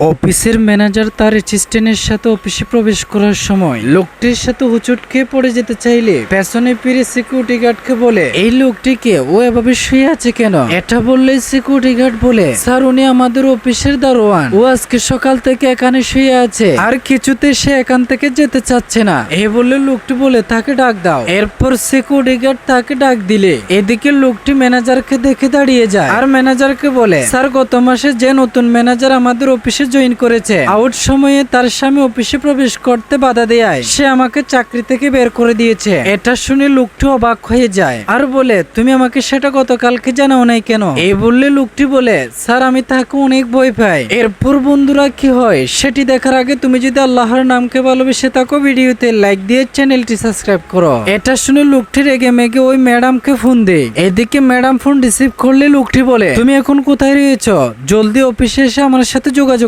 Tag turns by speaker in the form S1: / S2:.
S1: অফিসের ম্যানেজার তার অ্যাসিস্ট্যান্টের সাথে অফিসে প্রবেশ করার সময় লোকটির সাথে হুচুট খেয়ে পড়ে যেতে চাইলে পেছনে ফিরে সিকিউরিটি গার্ডকে বলে, এই লোকটিকে? ও এভাবে শুয়ে আছে কেন? এটা বললে সিকিউরিটি গার্ড বলে, স্যার, উনি আমাদের অফিসের দারোয়ান। ও আজকে সকাল থেকে এখানে শুয়ে আছে। আর কিছুতে সে এখান থেকে যেতে চাচ্ছে না। এ বললে লোকটি বলে, তাকে ডাক দাও। এরপর সিকিউরিটি গার্ড তাকে ডাক দিলে, এদিকে লোকটি ম্যানেজারকে দেখে দাঁড়িয়ে যায়। আর ম্যানেজারকে বলে, স্যার, গত মাসে যে নতুন ম্যানেজার আমাদের অফিসে জয়েন করেছে। আউট সময়ে তার স্বামী অফিসে প্রবেশ করতে বাধা দেয়। সে আমাকে চাকরি থেকে বের করে দিয়েছে। এটা শুনে লোকটি অবাক হয়ে যায়। আর বলে, তুমি আমাকে সেটা গতকালকে জানাও নাই কেন? এই বললে লোকটি বলে, স্যার, আমি তাকে অনেক ভয় পাই। এরপর বন্ধুরা কি হয়, সেটি দেখার আগে তুমি যদি আল্লাহর নামকে ভালোবেসে থাকো, ভিডিওতে লাইক দিয়ে চ্যানেলটি সাবস্ক্রাইব করো। এটা শুনে লোকটি রেগে মেগে ওই ম্যাডামকে ফোন দেয়। এদিকে ম্যাডাম ফোন রিসিভ করলে লোকটি বলে, তুমি এখন কোথায় রয়েছো? জলদি অফিসে এসে আমার সাথে যোগাযোগ